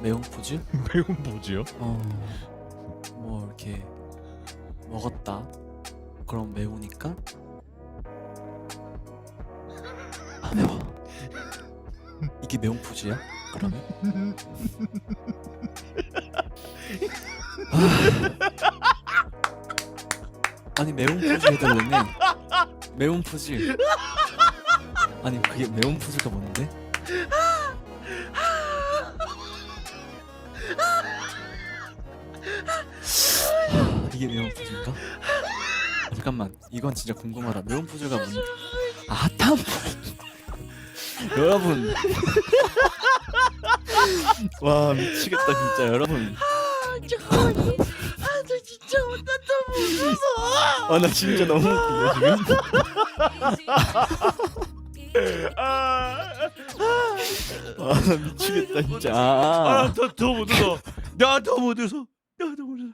매운 포즈? 매운 뭐지요? 어, 뭐 이렇게 먹었다. 그럼 매우니까 아 매워. 이게 매운 포즈야? 그러면? 아. 아니 매운 포즈 해달랬네. 매운 포즈. 아니 그게 매운 포즈가 뭔데? 이게 매운? 아, 잠깐만. 이건 진짜 궁금하다. 매운 포즈가 뭔? 아포 여러분. 와 미치겠다 진짜. 여러분. 잠깐만요. 아, 저 진짜 못한다 무서워. 아 나 진짜 너무 웃기네 지금. 아, 아나 미치겠다 진짜. 아, 아더더 못해서 야더 못해서 我都不知。